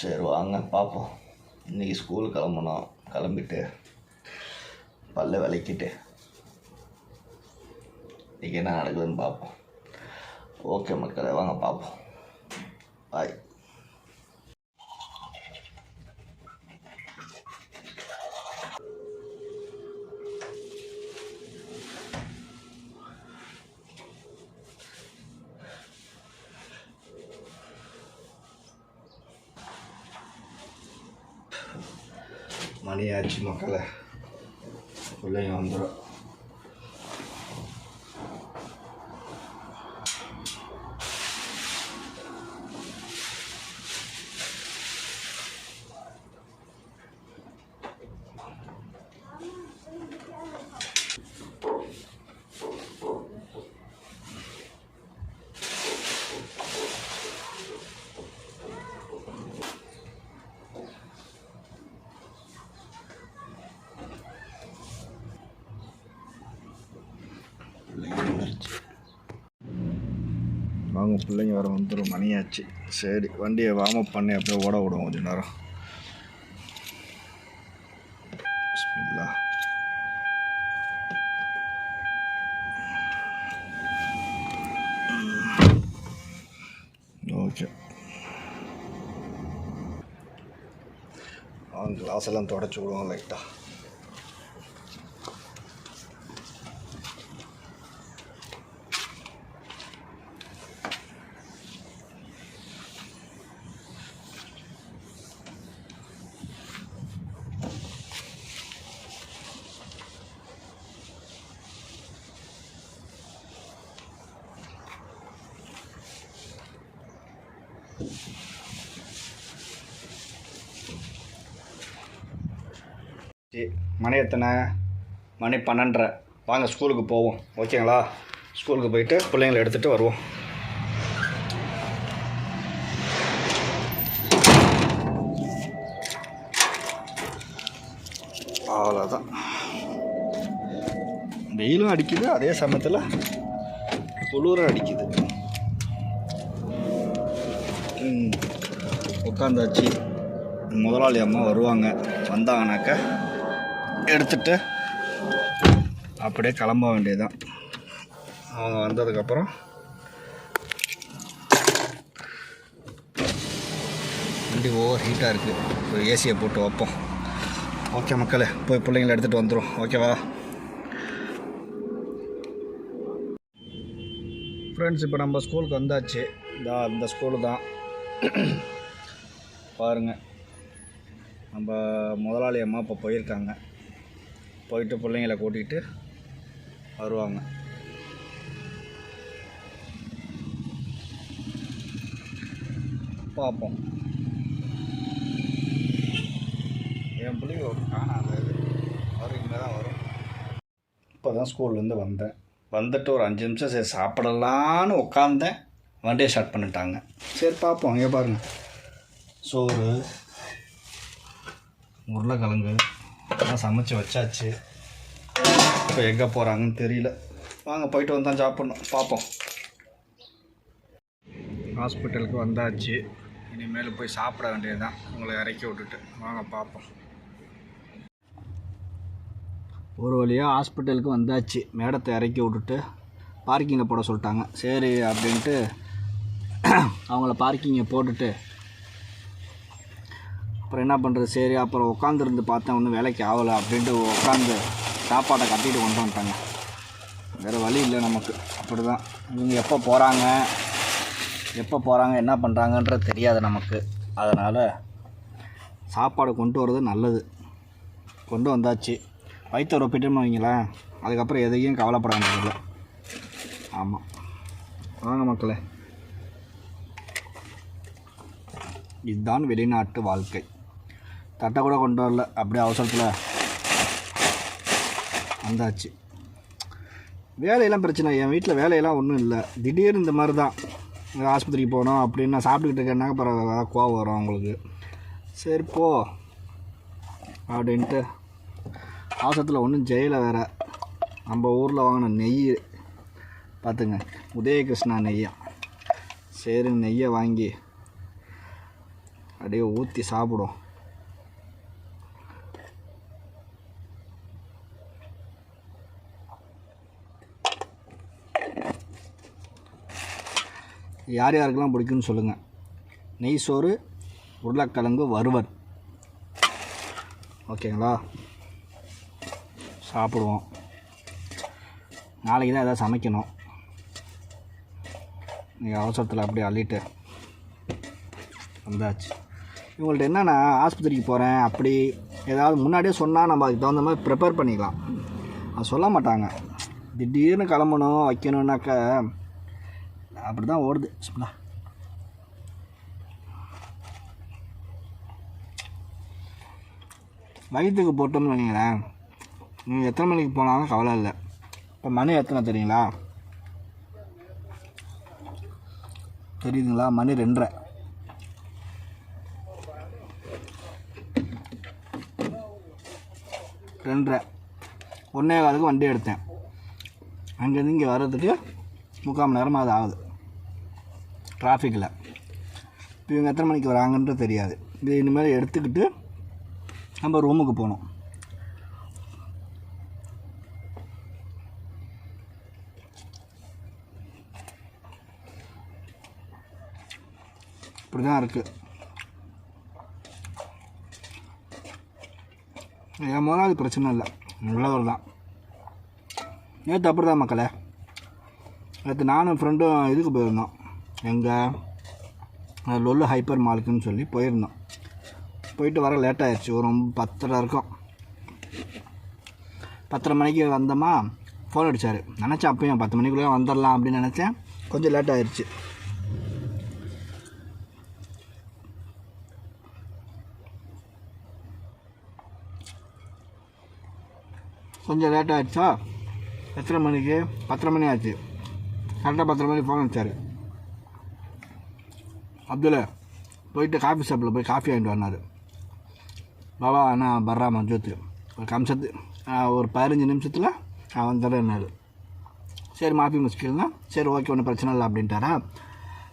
சரி வாங்க பார்ப்போம். இன்றைக்கி ஸ்கூல் கிளம்பணும். கிளம்பிட்டு பல்ல விளக்கிட்டு இன்றைக்கி என்ன நடக்குதுன்னு பார்ப்போம். ஓகே மக்களே வாங்க பார்ப்போம். பாய் மணி ஆச்சு மக்களே. பிள்ளைங்க வந்துடும் வாங்க பிள்ளைங்க வேறு வந்துடும் மணியாச்சு. சரி வண்டியை வார்ம் அப் பண்ணி அப்படியே ஓட விடுவோம் கொஞ்சம் நேரம். ஓகே. கிளாஸ் எல்லாம் தொடச்சி விடுவோம் லைட்டாக மணி எத்தனை? மணி பன்னெண்டரை. வாங்க ஸ்கூலுக்கு போவோம். ஓகேங்களா? ஸ்கூலுக்கு போயிட்டு பிள்ளைங்களை எடுத்துகிட்டு வருவோம். அவ்வளோதான் வெயிலும் அடிக்குது அதே சமயத்தில் குளிரும் அடிக்குது. உட்காந்தாச்சு முதலாளி அம்மா வருவாங்க. வந்தாங்கனாக்க எடுத்துட்டு அப்படியே கிளம்ப வேண்டியதுதான். அவங்க வந்ததுக்கப்புறம் வண்டி ஓவர் ஹீட்டாக இருக்குது ஒரு ஏசியை போட்டு வைப்போம். ஓகே மக்களே போய் பிள்ளைங்களை எடுத்துகிட்டு வந்துடும் ஓகேவா ஃப்ரெண்ட்ஸ் இப்போ நம்ம ஸ்கூலுக்கு வந்தாச்சு. இந்த இந்த ஸ்கூலு தான். பாருங்கள் நம்ம முதலாளி அம்மா இப்போ போயிருக்காங்க. போயிட்டு பிள்ளைங்கள கூட்டிகிட்டு வருவாங்க. பார்ப்போம். என் பிள்ளைங்க காணாது வரும் இங்கே தான் வரும். இப்போ தான் ஸ்கூல்லேருந்து வந்தேன். வந்துட்டு ஒரு அஞ்சு நிமிஷம் சரி சாப்பிடலான்னு உட்காந்தேன் வண்டியை ஸ்டார்ட் பண்ணிட்டாங்க. சரி பார்ப்போம் இங்கே பாருங்கள் சோறு உருளைக்கிழங்கு எல்லாம் சமைச்சு வச்சாச்சு. இப்போ எங்கே போகிறாங்கன்னு தெரியல. வாங்க போயிட்டு வந்தால் சாப்பிட்ணும். பார்ப்போம் ஹாஸ்பிட்டலுக்கு வந்தாச்சு. இனிமேல் போய் சாப்பிட வேண்டியது தான் உங்களை இறக்கி விட்டுட்டு. வாங்க பார்ப்போம் ஒரு வழியாக ஹாஸ்பிட்டலுக்கு வந்தாச்சு. மேடத்தை இறக்கி விட்டுட்டு பார்க்கிங்கில் போட சொல்லிட்டாங்க. சரி அப்படின்ட்டு அவங்கள பார்க்கிங்கை போட்டுட்டு அப்புறம் என்ன பண்ணுறது சரி அப்புறம் உட்காந்துருந்து பார்த்தேன் ஒன்றும் வேலைக்கு ஆகலை அப்படின்ட்டு உட்காந்து சாப்பாட்டை கட்டிட்டு கொண்டு வந்துட்டாங்க. வேறு வழி இல்லை நமக்கு. அப்படி தான் இவங்க எப்போ போகிறாங்க எப்போ போகிறாங்க என்ன பண்ணுறாங்கன்றது தெரியாது நமக்கு. அதனால் சாப்பாடு கொண்டு வர்றது நல்லது. கொண்டு வந்தாச்சு. வயிற்று ரொப்பிட்டோம்னு வைங்களேன். அதுக்கப்புறம் எதையும் கவலைப்பட வேண்டியதில்லை. ஆமாம் வாங்க மக்களே. இதுதான் வெளிநாட்டு வாழ்க்கை. தட்டை கூட கொண்டு வரல. அப்படியே அவசரத்தில் வந்தாச்சு. வேலையெல்லாம் பிரச்சனை. என் வீட்டில் வேலையெல்லாம் ஒன்றும் இல்லை. திடீர்னு இந்த மாதிரி தான் ஆஸ்பத்திரிக்கு போனோம் அப்படின்னு நான் சாப்பிட்டுக்கிட்டு இருக்கேன்னா அப்புறம் அதான் கோவம் வரும் அவங்களுக்கு. சரி போ. அப்படின்ட்டு அவசரத்தில் ஒன்றும் ஜெயில வேறு. நம்ம ஊரில் வாங்கின நெய் பார்த்துங்க உதயகிருஷ்ணா நெய்யா. சரி நெய்யை வாங்கி அப்படியே ஊற்றி சாப்பிடும். யார் யாருக்கெல்லாம் பிடிக்குன்னு சொல்லுங்கள் நெய் சோறு உருளைக்கிழங்கு வறுவல். ஓகேங்களா? சாப்பிடுவோம். நாளைக்கு தான் எதாவது சமைக்கணும். நீங்கள் அவசரத்தில் அப்படியே அள்ளிட்டு வந்தாச்சு. இவங்கள்ட்ட என்னென்னா ஆஸ்பத்திரிக்கு போகிறேன் அப்படி ஏதாவது முன்னாடியே சொன்னால் நம்ம அதுக்கு தகுந்த மாதிரி ப்ரிப்பேர் பண்ணிக்கலாம். அது சொல்ல மாட்டாங்க. திடீர்னு கிளம்பணும் வைக்கணுன்னாக்க அப்படி தான் ஓடுது. சும்மா. வயிற்றுக்கு போட்டோம்னு வைங்களேன். நீங்கள் எத்தனை மணிக்கு போனாலும் கவலை இல்லை. இப்போ மணி எத்தனை தெரியுங்களா? தெரியுதுங்களா? மணி ரெண்டரை. ரெண்டரை. ஒன்றே காலுக்கு வண்டி எடுத்தேன். அங்கேருந்து இங்கே வர்றதுக்கு முக்கால் மணி நேரமாக அது ஆகுது டிராஃபிக்கில் இப்போ இவங்க எத்தனை மணிக்கு வராங்கன்றது தெரியாது. இது இனிமேல் எடுத்துக்கிட்டு நம்ம ரூமுக்கு போகணும். இப்படி தான் இருக்குது என் அது பிரச்சனை இல்லை. நல்லவர் தான். நேற்று அப்படி தான் மக்களே. நேற்று நானும் ஃப்ரெண்டும் இதுக்கு போயிருந்தோம். எங்கள் லொல்லு ஹைப்பர் மாலுக்குன்னு சொல்லி போயிருந்தோம். போயிட்டு வர லேட் ஆயிடுச்சு. ஒரு பத்தரை இருக்கும். பத்தரை மணிக்கு வந்தோமா? ஃபோன் அடித்தார் நினச்சேன் அப்பயும் பத்து மணிக்குள்ளே வந்துடலாம் அப்படின்னு நினச்சேன். கொஞ்சம் லேட் ஆயிடுச்சு. கொஞ்சம் லேட் ஆகிடுச்சா எத்தனை மணிக்கு? பத்தரை மணி ஆச்சு. கரெக்டாக பத்தரை மணிக்கு ஃபோன் அடித்தார் அப்துல்லா போயிட்டு காஃபி ஷாப்பில் போய் காஃபி வாங்கிட்டு வந்தார். பாபா நான் பர்றாமா ஜோத்து ஒரு கம்சத்து. ஒரு பதினஞ்சு நிமிஷத்தில் நான் வந்துடுறேன்னாரு சரி மாஃபி முஸ்கில்னா சரி ஓகே ஒன்றும் பிரச்சனை இல்லை அப்படின்ட்டாரா?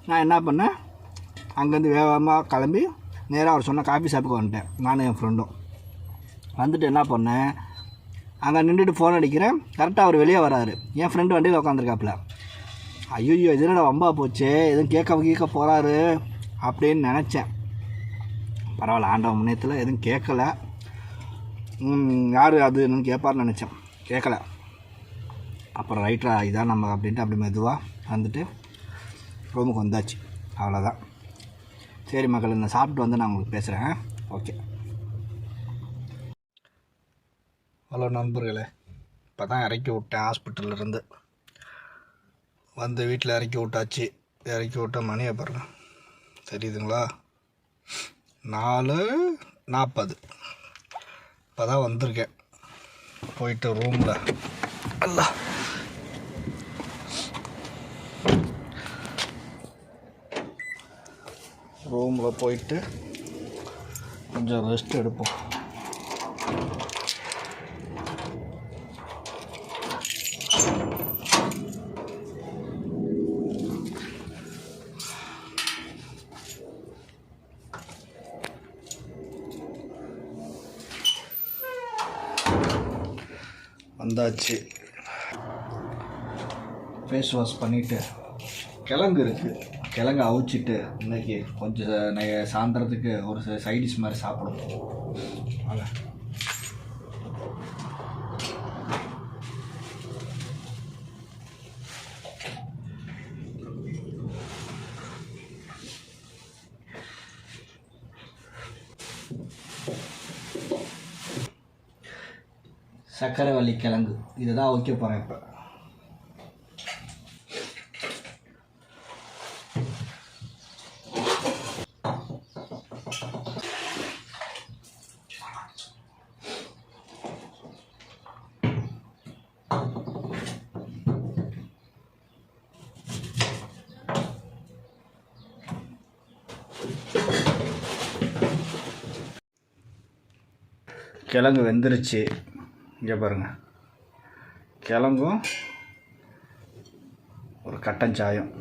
நான் என்ன பண்ணேன்? அங்கேருந்து வேகமாக கிளம்பி நேராக அவர் சொன்ன காஃபி ஷாப்புக்கு வந்துட்டேன். நானும் என் ஃப்ரெண்டும் வந்துட்டு என்ன பண்ணேன்? அங்கே நின்றுட்டு ஃபோன் அடிக்கிறேன். கரெக்டாக அவர் வெளியே வராரு. என் ஃப்ரெண்டு வண்டியில் உட்காந்துருக்காப்புல ஐயோ இது என்னடா வம்பா போச்சு? எதுவும் கேட்க கேட்க போகிறாரு அப்படின்னு நினச்சேன். பரவாயில்ல ஆண்டவன் முன்னேத்தில் எதுவும் கேட்கல. யார் அது என்னன்னு கேட்பார்னு நினச்சேன். கேட்கல. அப்புறம் ரைட்டரா இதான் நம்ம அப்படின்ட்டு அப்படி மெதுவாக வந்துட்டு ரூமுக்கு வந்தாச்சு. அவ்வளோதான் சரி மக்கள் இந்த சாப்பிட்டு வந்து நான் உங்களுக்கு பேசுகிறேன் ஓகே ஹலோ நண்பர்களே இப்போ தான் இறக்கி விட்டேன் ஹாஸ்பிட்டல்லேருந்து. வந்து வீட்டில் இறக்கி விட்டாச்சு. இறக்கி விட்ட மணியை பாருங்கள் தெரியுதுங்களா நாலு நாற்பது இப்போ தான் வந்திருக்கேன். போயிட்டு ரூமில் அல்ல ரூமில் போயிட்டு கொஞ்சம் ரெஸ்ட் எடுப்போம். வந்தாச்சு. ஃபேஸ் வாஷ் பண்ணிவிட்டு கிழங்கு இருக்குது கிழங்கு அவிச்சிட்டு இன்னைக்கு கொஞ்சம் நை- சாயந்தரத்துக்கு ஒரு சைடிஷ் மாதிரி சாப்பிடும் வாங்க. சக்கரவள்ளி கிழங்கு. இதை தான் வைக்க போகிறேன் இப்போ. கிழங்கு வெந்துருச்சு. இங்கே பாருங்கள் கிழங்கும் ஒரு கட்டன் சாயம்.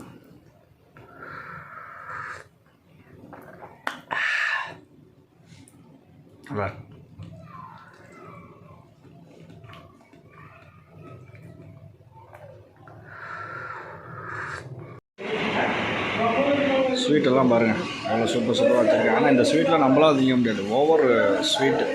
நல்லா ஸ்வீட்டெல்லாம் பாருங்கள் அவ்வளோ சூப்பர் சூப்பராக வச்சுருக்கேன் ஆனால் இந்த ஸ்வீட்லாம் நம்மளால் திங்க முடியாது. ஓவர் ஸ்வீட்டு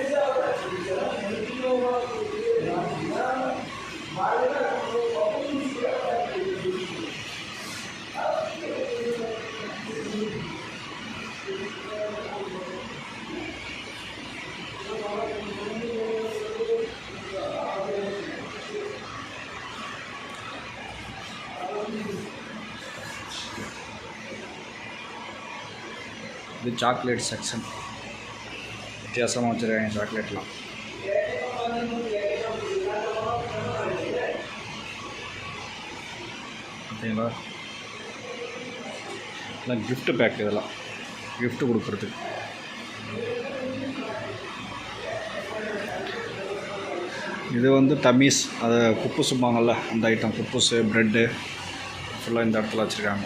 சாக்லேட் செக்ஷன் வித்தியாசமாக வச்சுருக்காங்க சாக்லேட்லாம் பார்த்தீங்களா? இல்லை கிஃப்ட்டு பேக் இதெல்லாம். கிஃப்ட்டு கொடுக்குறதுக்கு. இது வந்து தமீஸ் அதை குப்புசும்பாங்கள்ல அந்த ஐட்டம் குப்புஸு ப்ரெட்டு ஃபுல்லாக இந்த இடத்துல வச்சுருக்காங்க.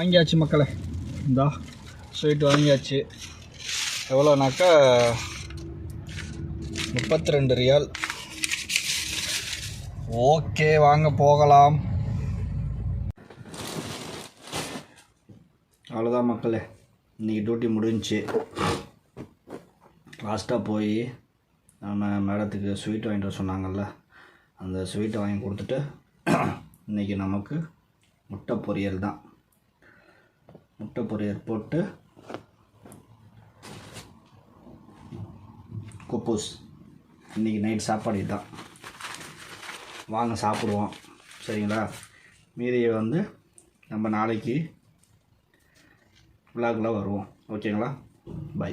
வாங்கியாச்சு மக்களே. இந்தா ஸ்வீட் வாங்கியாச்சு. எவ்வளோனாக்கா? முப்பத்தி ரெண்டு ரியால். ஓகே வாங்க போகலாம். அவ்வளோதான் மக்களே. இன்றைக்கி டியூட்டி முடிஞ்சுச்சு. லாஸ்ட்டாக போய் நம்ம மேடத்துக்கு ஸ்வீட் வாங்கிட்டு வர சொன்னாங்கல்ல அந்த ஸ்வீட்டை வாங்கி கொடுத்துட்டு இன்றைக்கி நமக்கு முட்டை பொரியல் தான். முட்டை பொரியல் போட்டு குப்பூஸ். இன்றைக்கி நைட் சாப்பாடு தான் வாங்க சாப்பிடுவோம். சரிங்களா? மீதியை வந்து நம்ம நாளைக்கு விழாக்குள்ளே வருவோம். ஓகேங்களா? பை